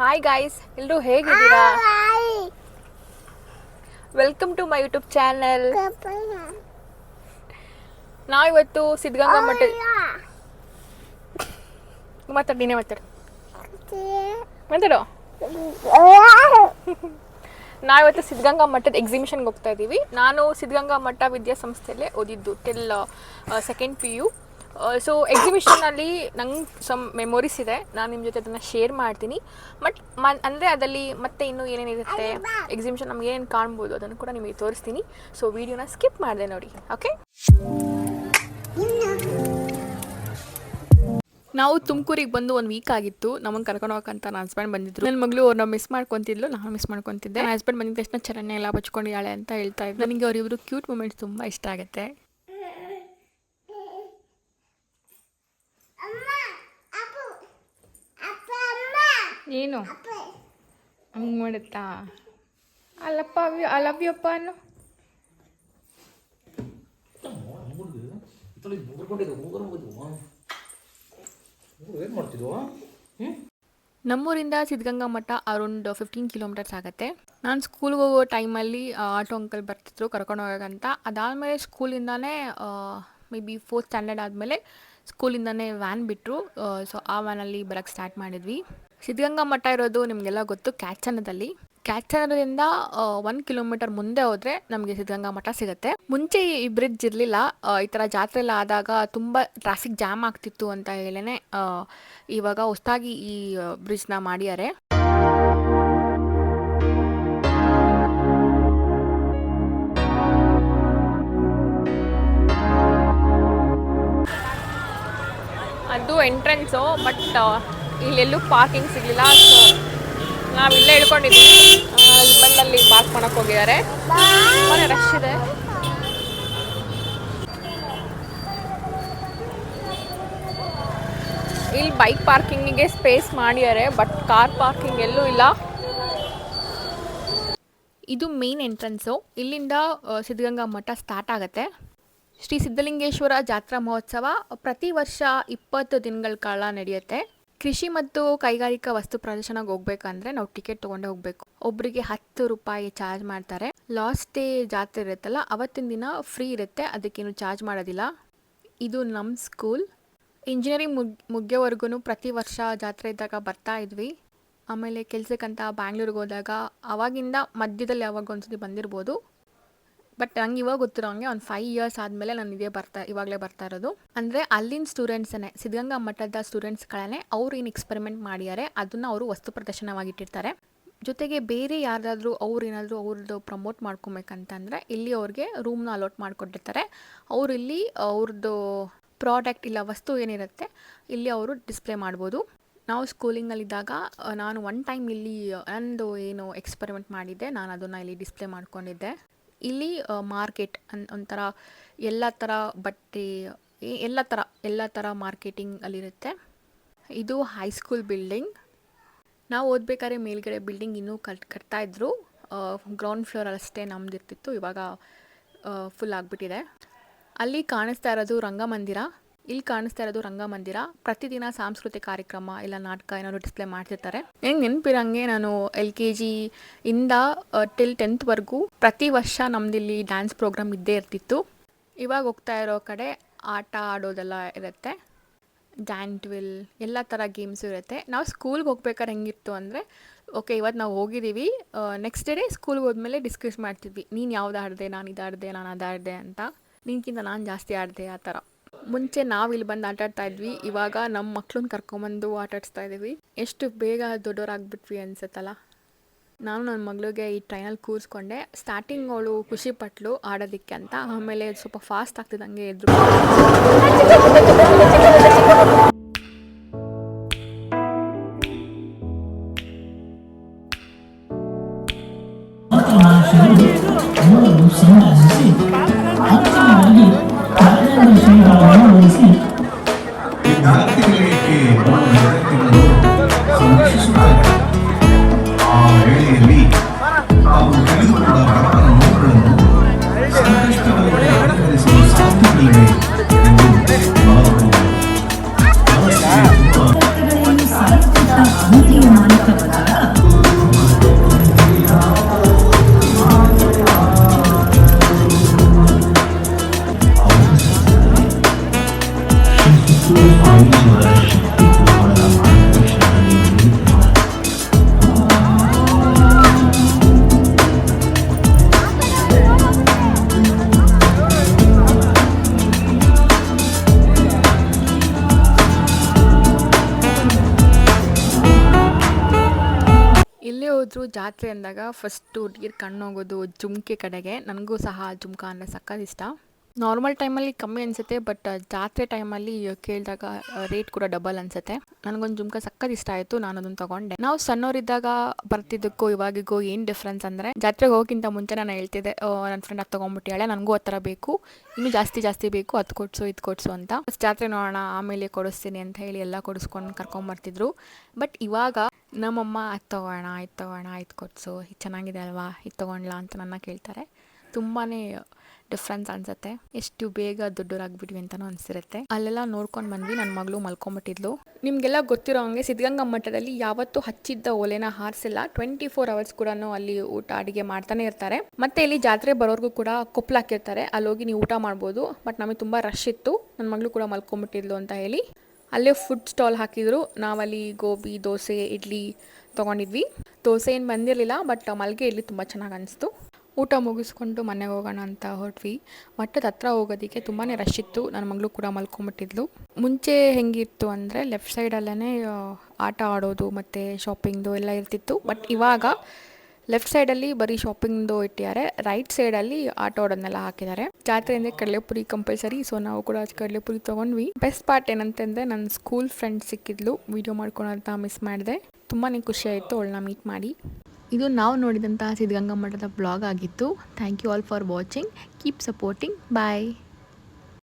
Hi guys ಎಲ್ಲರೂ ಹೇಗಿದ್ದೀರಾ? Welcome to my YouTube channel ನಾವಿವತ್ತು ಸಿದ್ಧಗಂಗಾ ಮಠ ಮಾತಾಡಿ ನೀನೇ ಮಾತಾಡು. ಮಾತಾಡು. ನಾವಿವತ್ತು ಸಿದ್ಧಗಂಗಾ ಮಠದ ಎಕ್ಸಿಬಿಷನ್ಗೆ ಹೋಗ್ತಾ ಇದ್ದೀವಿ. ನಾನು ಸಿದ್ಧಗಂಗಾ ಮಠ ವಿದ್ಯಾಸಂಸ್ಥೆಯಲ್ಲೇ ಓದಿದ್ದು till second P U so ಎಕ್ಸಿಬಿಷನಲ್ಲಿ ನಂಗೆ ಸಮ್ ಮೆಮೊರೀಸ್ ಇದೆ. ನಾನು ನಿಮ್ಮ ಜೊತೆ ಅದನ್ನು ಶೇರ್ ಮಾಡ್ತೀನಿ. ಬಟ್ ಮನ್ ಅಂದರೆ ಅದರಲ್ಲಿ ಮತ್ತೆ ಇನ್ನೂ ಏನೇನಿರುತ್ತೆ? ಎಕ್ಸಿಬಿಷನ್ ನಮ್ಗೆ ಏನೇನು ಕಾಣ್ಬೋದು ಅದನ್ನು ಕೂಡ ನಿಮಗೆ ತೋರಿಸ್ತೀನಿ. ಸೊ ವಿಡಿಯೋನ ಸ್ಕಿಪ್ ಮಾಡಿದೆ ನೋಡಿ. ಓಕೆ ನಾವು ತುಮಕೂರಿಗೆ ಬಂದು ಒಂದು ವೀಕ್ ಆಗಿತ್ತು. ನಮಗೆ ಕರ್ಕೊಂಡು ಹೋಗಕ್ಕಂತ ನನ್ನ ಹಸ್ಬೆಂಡ್ ಬಂದಿದ್ರು. ನನ್ನ ಮಗಳು ಅವ್ರನ್ನ ಮಿಸ್ ಮಾಡ್ಕೊತಿದ್ಲು. ನಾನು ಮಿಸ್ ಮಾಡ್ಕೊತಿದ್ದೆ. ನನ್ನ ಹಸ್ಬೆಂಡ್ ಬಂದಿದ್ದ ತಕ್ಷಣ ಚರಣ್ಯ ಎಲ್ಲ ಬಚ್ಕೊಂಡಿದ್ದಾಳೆ ಅಂತ ಹೇಳ್ತಾ ಇದ್ದೆ ನನಗೆ ಅವರಿಬ್ರು ಕ್ಯೂಟ್ ಮೂಮೆಂಟ್ಸ್ ತುಂಬ ಇಷ್ಟ ಆಗುತ್ತೆ. ಏನು ಹಂಗೆ ಮಾಡುತ್ತಾ? ಅಲ್ಲಪ್ಪ ಅವಿ ಲವ್ ಯು ಅಪ್ಪ ಅನ್ನು? ನಮ್ಮೂರಿಂದ ಸಿದ್ಧಗಂಗಾ ಮಠ ಅರೌಂಡ್ ಫಿಫ್ಟೀನ್ ಕಿಲೋಮೀಟರ್ಸ್ ಆಗುತ್ತೆ. ನಾನು ಸ್ಕೂಲ್ಗೆ ಹೋಗೋ ಟೈಮಲ್ಲಿ ಆಟೋ ಅಂಕಲ್ ಬರ್ತಿದ್ರು ಕರ್ಕೊಂಡು ಹೋಗೋಕ್ಕಂತ ಅದಾದಮೇಲೆ ಸ್ಕೂಲಿಂದಾನೇ ಮೇ ಬಿ ಫೋರ್ತ್ ಸ್ಟ್ಯಾಂಡರ್ಡ್ ಆದಮೇಲೆ ಸ್ಕೂಲಿಂದಾನೇ ವ್ಯಾನ್ ಬಿಟ್ಟರು ಸೊ ಆ ವ್ಯಾನಲ್ಲಿ ಬರೋಕ್ಕೆ ಸ್ಟಾರ್ಟ್ ಮಾಡಿದ್ವಿ. ಸಿದ್ಧಗಂಗಾ ಮಠ ಇರೋದು ನಿಮಗೆಲ್ಲ ಗೊತ್ತು ಕ್ಯಾಚನದಲ್ಲಿ. ಕ್ಯಾಚನದಿಂದ ಒನ್ ಕಿಲೋಮೀಟರ್ ಮುಂದೆ ಹೋದ್ರೆ ನಮಗೆ ಸಿದ್ಧಗಂಗಾ ಮಠ ಸಿಗುತ್ತೆ. ಮುಂಚೆ ಈ ಬ್ರಿಡ್ಜ್ ಇರಲಿಲ್ಲ. ಈ ಥರ ಜಾತ್ರೆ ಎಲ್ಲ ಆದಾಗ ತುಂಬ ಟ್ರಾಫಿಕ್ ಜಾಮ್ ಆಗ್ತಿತ್ತು ಅಂತ ಹೇಳೇನೆ ಇವಾಗ ಹೊಸದಾಗಿ ಈ ಬ್ರಿಡ್ಜ್ನ ಮಾಡಿದ್ದಾರೆ. ಅದು ಎಂಟ್ರೆನ್ಸು ಬಟ್ ಇಲ್ಲೆಲ್ಲೂ ಪಾರ್ಕಿಂಗ್ ಸಿಗಲಿಲ್ಲ ಸೊ ನಾವು ಇಲ್ಲೇ ಇಳ್ಕೊಂಡಿದ್ವಿ. ಬಂದಲ್ಲಿ ಪಾರ್ಕ್ ಮಾಡಕ್ಕೆ ಹೋಗಿದ್ದಾರೆ. ರಶ್ ಇದೆ. ಇಲ್ಲಿ ಬೈಕ್ ಪಾರ್ಕಿಂಗಿಗೆ ಸ್ಪೇಸ್ ಮಾಡಿದ್ದಾರೆ ಬಟ್ ಕಾರ್ ಪಾರ್ಕಿಂಗ್ ಎಲ್ಲೂ ಇಲ್ಲ. ಇದು ಮೇನ್ ಎಂಟ್ರೆನ್ಸು ಇಲ್ಲಿಂದ ಸಿದ್ಧಗಂಗಾ ಮಠ ಸ್ಟಾರ್ಟ್ ಆಗುತ್ತೆ. ಶ್ರೀ ಸಿದ್ಧಲಿಂಗೇಶ್ವರ ಜಾತ್ರಾ ಮಹೋತ್ಸವ ಪ್ರತಿ ವರ್ಷ ಇಪ್ಪತ್ತು ದಿನಗಳ ಕಾಲ ನಡೆಯುತ್ತೆ. ಕೃಷಿ ಮತ್ತು ಕೈಗಾರಿಕಾ ವಸ್ತು ಪ್ರದರ್ಶನಕ್ಕೆ ಹೋಗ್ಬೇಕಂದ್ರೆ ನಾವು ಟಿಕೆಟ್ ತೊಗೊಂಡೇ ಹೋಗ್ಬೇಕು. ಒಬ್ಬರಿಗೆ ಹತ್ತು ರೂಪಾಯಿ ಚಾರ್ಜ್ ಮಾಡ್ತಾರೆ. ಲಾಸ್ಟ್ ಡೇ ಜಾತ್ರೆ ಇರುತ್ತಲ್ಲ, ಅವತ್ತಿನ ದಿನ ಫ್ರೀ ಇರುತ್ತೆ, ಅದಕ್ಕೇನು ಚಾರ್ಜ್ ಮಾಡೋದಿಲ್ಲ. ಇದು ನಮ್ಮ ಸ್ಕೂಲ್ ಇಂಜಿನಿಯರಿಂಗ್ ಮುಗ್ ಮುಗಿಯೋವರೆಗೂ ಪ್ರತಿ ವರ್ಷ ಜಾತ್ರೆ ಇದ್ದಾಗ ಬರ್ತಾ ಇದ್ವಿ. ಆಮೇಲೆ ಕೆಲಸಕ್ಕಂತ ಬ್ಯಾಂಗ್ಳೂರಿಗೆ ಹೋದಾಗ, ಅವಾಗಿಂದ ಮಧ್ಯದಲ್ಲಿ ಯಾವಾಗ ಒಂದ್ಸತಿ ಬಂದಿರ್ಬೋದು. ಬಟ್ ನಂಗೆ ಇವಾಗ ಗೊತ್ತಿರೋಂಗೆ ಒಂದು ಫೈವ್ ಇಯರ್ಸ್ ಆದಮೇಲೆ ನಾನು ಇದೇ ಬರ್ತಾ ಇವಾಗಲೇ ಬರ್ತಾ ಇರೋದು. ಅಂದರೆ ಅಲ್ಲಿನ ಸ್ಟೂಡೆಂಟ್ಸನ್ನೇ ಸಿದ್ಧಗಂಗಾ ಮಠದ ಸ್ಟೂಡೆಂಟ್ಸ್ಗಳನ್ನೇ ಅವ್ರು ಏನು ಎಕ್ಸ್ಪೆರಿಮೆಂಟ್ ಮಾಡಿದ್ದಾರೆ ಅದನ್ನು ಅವರು ವಸ್ತು ಪ್ರದರ್ಶನವಾಗಿಟ್ಟಿರ್ತಾರೆ. ಜೊತೆಗೆ ಬೇರೆ ಯಾರಾದರೂ ಅವ್ರು ಏನಾದರೂ ಅವ್ರದ್ದು ಪ್ರಮೋಟ್ ಮಾಡ್ಕೊಬೇಕಂತಂದರೆ ಇಲ್ಲಿ ಅವ್ರಿಗೆ ರೂಮ್ನ ಅಲಾಟ್ ಮಾಡಿಕೊಟ್ಟಿರ್ತಾರೆ. ಅವರು ಇಲ್ಲಿ ಅವ್ರದ್ದು ಪ್ರಾಡಕ್ಟ್ ಇಲ್ಲ ವಸ್ತು ಏನಿರುತ್ತೆ, ಇಲ್ಲಿ ಅವರು ಡಿಸ್ಪ್ಲೇ ಮಾಡ್ಬೋದು. ನಾವು ಸ್ಕೂಲಿಂಗಲ್ಲಿದ್ದಾಗ ನಾನು ಒನ್ ಟೈಮ್ ಇಲ್ಲಿ ನಂದು ಏನು ಎಕ್ಸ್ಪೆರಿಮೆಂಟ್ ಮಾಡಿದ್ದೆ, ನಾನು ಅದನ್ನು ಇಲ್ಲಿ ಡಿಸ್ಪ್ಲೇ ಮಾಡ್ಕೊಂಡಿದ್ದೆ. ಇಲ್ಲಿ ಮಾರ್ಕೆಟ್ ಅನ್, ಒಂಥರ ಎಲ್ಲ ಥರ ಬಟ್ಟೆ ಎಲ್ಲ ಥರ ಎಲ್ಲ ಥರ ಮಾರ್ಕೆಟಿಂಗ್ ಅಲ್ಲಿರುತ್ತೆ. ಇದು ಹೈಸ್ಕೂಲ್ ಬಿಲ್ಡಿಂಗ್ ನಾವು ಓದ್ಬೇಕಾದ್ರೆ ಮೇಲ್ಗಡೆ ಬಿಲ್ಡಿಂಗ್ ಇನ್ನೂ ಕಟ್, ಕಟ್ತಾ ಇದ್ರು. ಗ್ರೌಂಡ್ ಫ್ಲೋರ್ ಅಷ್ಟೇ ನಮ್ದಿರ್ತಿತ್ತು. ಇವಾಗ ಫುಲ್ ಆಗಿಬಿಟ್ಟಿದೆ. ಅಲ್ಲಿ ಕಾಣಿಸ್ತಾ ಇರೋದು ರಂಗಮಂದಿರ. ಇಲ್ಲಿ ಕಾಣಿಸ್ತಾ ಇರೋದು ರಂಗಮಂದಿರ. ಪ್ರತಿದಿನ ಸಾಂಸ್ಕೃತಿಕ ಕಾರ್ಯಕ್ರಮ ಇಲ್ಲ ನಾಟಕ ಏನಾದ್ರು ಡಿಸ್ಪ್ಲೇ ಮಾಡ್ತಿರ್ತಾರೆ. ಹೆಂಗೆ ನೆನಪಿರಂಗೆ ನಾನು ಎಲ್ ಕೆ ಜಿ ಇಂದ ಟಿಲ್ ಟೆಂತ್ವರೆಗೂ ಪ್ರತಿ ವರ್ಷ ನಮ್ದಿಲ್ಲಿ ಡ್ಯಾನ್ಸ್ ಪ್ರೋಗ್ರಾಮ್ ಇದ್ದೇ ಇರ್ತಿತ್ತು. ಇವಾಗ ಹೋಗ್ತಾ ಇರೋ ಕಡೆ ಆಟ ಆಡೋದೆಲ್ಲ ಇರುತ್ತೆ. ಡ್ಯಾಂಟ್ವಿಲ್ ಎಲ್ಲ ಥರ ಗೇಮ್ಸು ಇರುತ್ತೆ. ನಾವು ಸ್ಕೂಲ್ಗೆ ಹೋಗ್ಬೇಕಾದ್ರೆ ಹೆಂಗಿತ್ತು ಅಂದರೆ ಓಕೆ ಇವತ್ತು ನಾವು ಹೋಗಿದ್ದೀವಿ ನೆಕ್ಸ್ಟ್ ಡೇ ಸ್ಕೂಲ್ಗೆ ಹೋದ್ಮೇಲೆ ಡಿಸ್ಕಸ್ ಮಾಡ್ತಿದ್ವಿ. ನೀನು ಯಾವ್ದು ಆಡಿದೆ, ನಾನು ಇದು ಆಡಿದೆ, ನಾನು ಅದಾಡಿದೆ ಅಂತ. ನಿನ್ಕಿಂತ ನಾನು ಜಾಸ್ತಿ ಆಡಿದೆ ಆ ಥರ ಮುಂಚೆ ನಾವು ಇಲ್ಲಿ ಬಂದು ಆಟ ಆಡ್ತಾ ಇದ್ವಿ, ಇವಾಗ ನಮ್ಮ ಮಕ್ಳನ್ನ ಕರ್ಕೊಂಬಂದು ಆಟ ಆಡಿಸ್ತಾ ಇದ್ದೀವಿ ಎಷ್ಟು ಬೇಗ ದೊಡ್ಡವರಾಗ್ಬಿಟ್ವಿ ಅನ್ಸುತ್ತಲ್ಲ? ನಾನು ನನ್ನ ಮಗಳಿಗೆ ಈ ಟ್ರೈನಲ್ಲಿ ಕೂರಿಸ್ಕೊಂಡೆ ಸ್ಟಾರ್ಟಿಂಗ್ ಅವಳು ಖುಷಿ ಪಟ್ಲು ಆಡೋದಕ್ಕೆ ಅಂತ. ಆಮೇಲೆ ಸ್ವಲ್ಪ ಫಾಸ್ಟ್ ಆಗ್ತಿದ್ದಂಗೆ ಎದ್ರು. நடத்தி ಇಲ್ಲೇ ಜಾತ್ರೆ ಅಂದಾಗ ಫಸ್ಟು ಹುಡುಗಿರ್ ಕಣ್ಣೋಗೋದು ಜುಮ್ಕೆ ಕಡೆಗೆ. ನನಗೂ ಸಹ ಜುಮ್ಕ ಅಂದರೆ ಸಕ್ಕತ್ ಇಷ್ಟ. ನಾರ್ಮಲ್ ಟೈಮಲ್ಲಿ ಕಮ್ಮಿ ಅನಿಸುತ್ತೆ, ಬಟ್ ಜಾತ್ರೆ ಟೈಮಲ್ಲಿ ಕೇಳಿದಾಗ ರೇಟ್ ಕೂಡ ಡಬಲ್ ಅನಿಸುತ್ತೆ. ನನಗೊಂದು ಜುಮ್ಕ ಸಕ್ಕತ್ ಇಷ್ಟ ಆಯಿತು, ನಾನು ಅದನ್ನು ತೊಗೊಂಡೆ. ನಾವು ಸಣ್ಣವರಿದ್ದಾಗ ಬರ್ತಿದ್ದಕ್ಕೂ ಇವಾಗಿಗೂ ಏನು ಡಿಫ್ರೆನ್ಸ್ ಅಂದರೆ, ಜಾತ್ರೆಗೆ ಹೋಗೋಕ್ಕಿಂತ ಮುಂಚೆ ನಾನು ಹೇಳ್ತಿದ್ದೆ ನನ್ನ ಫ್ರೆಂಡ್ ಅದು ತೊಗೊಂಡ್ಬಿಟ್ಟಿಯಾಳೆ ನನಗೂ ಆ ಥರ ಬೇಕು, ಇನ್ನೂ ಜಾಸ್ತಿ ಜಾಸ್ತಿ ಬೇಕು, ಅದು ಕೊಡಿಸು, ಇದು ಕೊಡಿಸು ಅಂತ. ಜಾತ್ರೆ ನೋಡೋಣ, ಆಮೇಲೆ ಕೊಡಿಸ್ತೀನಿ ಅಂತ ಹೇಳಿ ಎಲ್ಲ ಕೊಡಿಸ್ಕೊಂಡು ಕರ್ಕೊಂಬರ್ತಿದ್ರು ಬಟ್ ಇವಾಗ ನಮ್ಮಮ್ಮ, ಅದು ತೊಗೋಣ, ಇದು ತೊಗೋಣ, ಇದು ಕೊಡಿಸು ಇದು ಚೆನ್ನಾಗಿದೆ ಅಲ್ವಾ, ಇದು ತೊಗೊಂಡ್ಲಾ ಅಂತ ನನ್ನ ಕೇಳ್ತಾರೆ. ತುಂಬಾ ಡಿಫ್ರೆನ್ಸ್ ಅನ್ಸುತ್ತೆ. ಎಷ್ಟು ಬೇಗ ದೊಡ್ಡವರಾಗ್ಬಿಟ್ವಿ ಅಂತಲೂ ಅನಿಸಿರುತ್ತೆ. ಅಲ್ಲೆಲ್ಲ ನೋಡ್ಕೊಂಡು ಬಂದ್ವಿ ನನ್ನ ಮಗಳು ಮಲ್ಕೊಂಬಿಟ್ಟಿದ್ಲು. ನಿಮಗೆಲ್ಲ ಗೊತ್ತಿರೋ ಹಂಗೆ ಸಿದ್ಧಗಂಗಾ ಮಠದಲ್ಲಿ ಯಾವತ್ತೂ ಹಚ್ಚಿದ್ದ ಒಲೆನ ಹಾರಿಸಿಲ್ಲ. ಟ್ವೆಂಟಿ ಫೋರ್ ಅವರ್ಸ್ ಕೂಡ ಅಲ್ಲಿ ಊಟ ಅಡುಗೆ ಮಾಡ್ತಾನೆ ಇರ್ತಾರೆ. ಮತ್ತೆ ಇಲ್ಲಿ ಜಾತ್ರೆ ಬರೋರ್ಗೂ ಕೂಡ ಕೊಪ್ಪಲು ಹಾಕಿರ್ತಾರೆ. ಅಲ್ಲಿ ಹೋಗಿ ನೀವು ಊಟ ಮಾಡ್ಬೋದು. ಬಟ್ ನಮಗೆ ತುಂಬ ರಶ್ ಇತ್ತು. ನನ್ನ ಮಗಳು ಕೂಡ ಮಲ್ಕೊಂಬಿಟ್ಟಿದ್ಲು ಅಂತ ಹೇಳಿ ಅಲ್ಲೇ ಫುಡ್ ಸ್ಟಾಲ್ ಹಾಕಿದ್ರು. ನಾವಲ್ಲಿ ಗೋಬಿ, ದೋಸೆ, ಇಡ್ಲಿ ತೊಗೊಂಡಿದ್ವಿ. ದೋಸೆ ಏನು ಬಂದಿರಲಿಲ್ಲ, ಬಟ್ ಮಲ್ಗೆ ಇಡ್ಲಿ ತುಂಬ ಚೆನ್ನಾಗಿ ಅನಿಸ್ತು. ಊಟ ಮುಗಿಸ್ಕೊಂಡು ಮನೆಗೆ ಹೋಗೋಣ ಅಂತ ಹೊರಟ್ವಿ. ಮಠದ ಹತ್ರ ಹೋಗೋದಕ್ಕೆ ತುಂಬಾ ರಶ್ ಇತ್ತು. ನನ್ನ ಮಗಳು ಕೂಡ ಮಲ್ಕೊಂಬಿಟ್ಟಿದ್ಲು. ಮುಂಚೆ ಹೆಂಗಿತ್ತು ಅಂದರೆ ಲೆಫ್ಟ್ ಸೈಡಲ್ಲೇ ಆಟ ಆಡೋದು ಮತ್ತು ಶಾಪಿಂಗ್ದು ಎಲ್ಲ ಇರ್ತಿತ್ತು. ಬಟ್ ಇವಾಗ ಲೆಫ್ಟ್ ಸೈಡಲ್ಲಿ ಬರೀ ಶಾಪಿಂಗ್ದು ಇಟ್ಟಿದ್ದಾರೆ. ರೈಟ್ ಸೈಡಲ್ಲಿ ಆಟ ಆಡೋದನ್ನೆಲ್ಲ ಹಾಕಿದ್ದಾರೆ. ಜಾತ್ರೆ ಅಂದರೆ ಕಡಲೆಪುರಿ ಕಂಪಲ್ಸರಿ ಸೊ ನಾವು ಕೂಡ ಕಡಲೆಪುರಿ ತೊಗೊಂಡ್ವಿ. ಬೆಸ್ಟ್ ಪಾರ್ಟ್ ಏನಂತಂದರೆ ನನ್ನ ಸ್ಕೂಲ್ ಫ್ರೆಂಡ್ ಸಿಕ್ಕಿದ್ಲು. ವೀಡಿಯೋ ಮಾಡ್ಕೊಳೋದನ್ನ ಮಿಸ್ ಮಾಡಿದೆ. ತುಂಬಾ ಖುಷಿ ಆಯಿತು ಅವಳನ್ನ ಮೀಟ್ ಮಾಡಿ. ಇದು ನಾವು ನೋಡಿದಂತಹ ಸಿದ್ಧಗಂಗಾ ಮಠದ ಬ್ಲಾಗ್ ಆಗಿತ್ತು. Thank you all for watching keep supporting bye